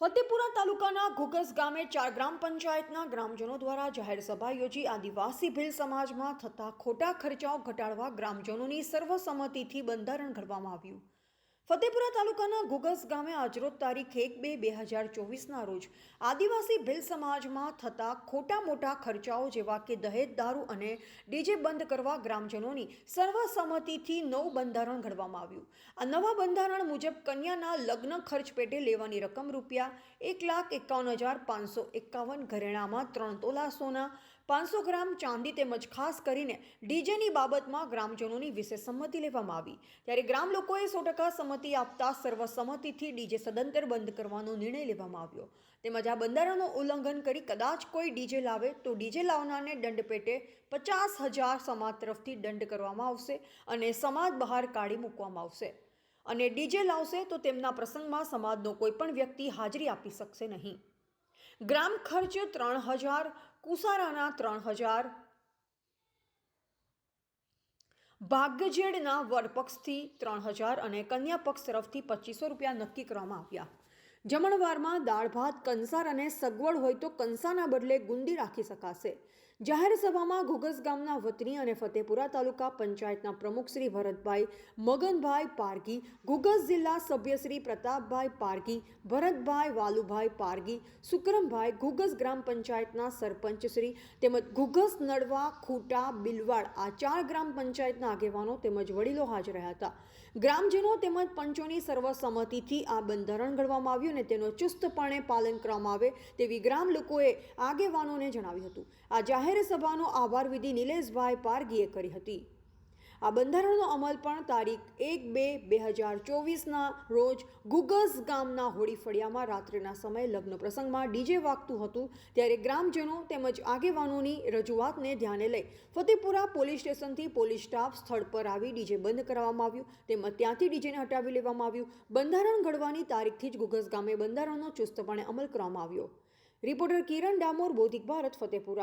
ફતેપુરા તાલુકાના ઘુગસ ગામે ચાર ગ્રામ પંચાયતના ગ્રામજનો દ્વારા જાહેર સભા યોજી આદિવાસી ભીલ સમાજમાં થતા ખોટા ખર્ચાઓ ઘટાડવા ગ્રામજનોની સર્વસંમતિથી બંધારણ ઘડવામાં આવ્યું. ફતેપુરા તાલુકાના ગુગસ ગામે આજરોજ તારીખ એક બે બે હજાર ચોવીસના રોજ આદિવાસી ભીલ સમાજમાં થતા ખોટા મોટા ખર્ચાઓ જેવા કે દહેજ દારૂ અને ડીજે બંધ કરવા ગ્રામજનોની સર્વસંમતિથી નવું બંધારણ ઘડવામાં આવ્યું. આ નવા બંધારણ મુજબ કન્યાના લગ્ન ખર્ચ પેટે લેવાની રકમ રૂપિયા એક લાખ એકાવન હજાર પાંચસો એકાવન ઘરેણામાં ત્રણ તોલા સોના પાંચસો ગ્રામ ચાંદી તેમજ ખાસ કરીને ડીજેની બાબતમાં ગ્રામજનોની વિશેષ સંમતિ લેવામાં આવી. ત્યારે ગ્રામ લોકોએ સો ટકા સંમતિ આપતા સર્વસંમતિથી ડીજે સદંતર બંધ કરવાનો નિર્ણય લેવામાં આવ્યો. તેમજ આ બંધારણનું ઉલ્લંઘન કરી કદાચ કોઈ ડીજે લાવે તો ડીજે લાવનારને દંડ પેટે પચાસ હજાર સમાજ તરફથી દંડ કરવામાં આવશે અને સમાજ બહાર કાઢી મૂકવામાં આવશે. અને ડીજે લાવશે તો તેમના પ્રસંગમાં સમાજનો કોઈ પણ વ્યક્તિ હાજરી આપી શકશે નહીં. ગ્રામ ખર્ચ ત્રણ હજાર કુસારાના ત્રણ હજાર. ભાગ્યજેડના વરપક્ષથી ત્રણ હજાર અને કન્યા પક્ષ તરફથી પચીસો રૂપિયા નક્કી કરવામાં આવ્યા. જમણવારમાં દાળ ભાત, કંસાર અને સગવડ હોય તો કંસાના બદલે ગુંદી રાખી શકાશે. જાહેર સભામાં ઘુગસ ગામના વતની અને ફતેપુરા તાલુકા પંચાયતના પ્રમુખ શ્રી ભરતભાઈ મગનભાઈ પારગી ઘુગસ જિલ્લા સભ્ય શ્રી પ્રતાપભાઈ પારગી ભરતભાઈ વાલુભાઈ પારગી સુકરમભાઈ ઘુગસ ગ્રામ પંચાયતના સરપંચ શ્રી તેમજ ઘુગસ નડવા, ખૂટા, બિલવાડ આ ચાર ગ્રામ પંચાયતના આગેવાનો તેમજ વડીલો હાજર રહ્યા હતા. ગ્રામજનો તેમજ પંચોની સર્વસંમતિથી આ બંધારણ ઘડવામાં આવ્યું અને તેનો ચુસ્તપણે પાલન કરવામાં આવે તેવી ગ્રામ લોકોએ આગેવાનોને જણાવ્યું હતું. આ જાહેર સભાનો આભાર વિધિ નિલેશભાઈ પારગીએ કરી હતી. આ બંધારણનો અમલ પણ તારીખ એક બે બે હજાર ચોવીસના રોજ ગુગસ ગામના હોળી ફળિયામાં રાત્રિના સમયે લગ્ન પ્રસંગમાં ડીજે વાગતું હતું ત્યારે ગ્રામજનો તેમજ આગેવાનોની રજૂઆતને ધ્યાને લઈ ફતેપુરા પોલીસ સ્ટેશનથી પોલીસ સ્ટાફ સ્થળ પર આવી ડીજે બંધ કરાવવામાં આવ્યું. તેમજ ત્યાંથી ડીજેને હટાવી લેવામાં આવ્યું. બંધારણ ઘડવાની તારીખથી જ ગુગસ ગામે બંધારણનો ચુસ્તપણે અમલ કરવામાં આવ્યો. રિપોર્ટર કિરણ ડામોર બૌદ્ધિક ભારત, ફતેપુરા.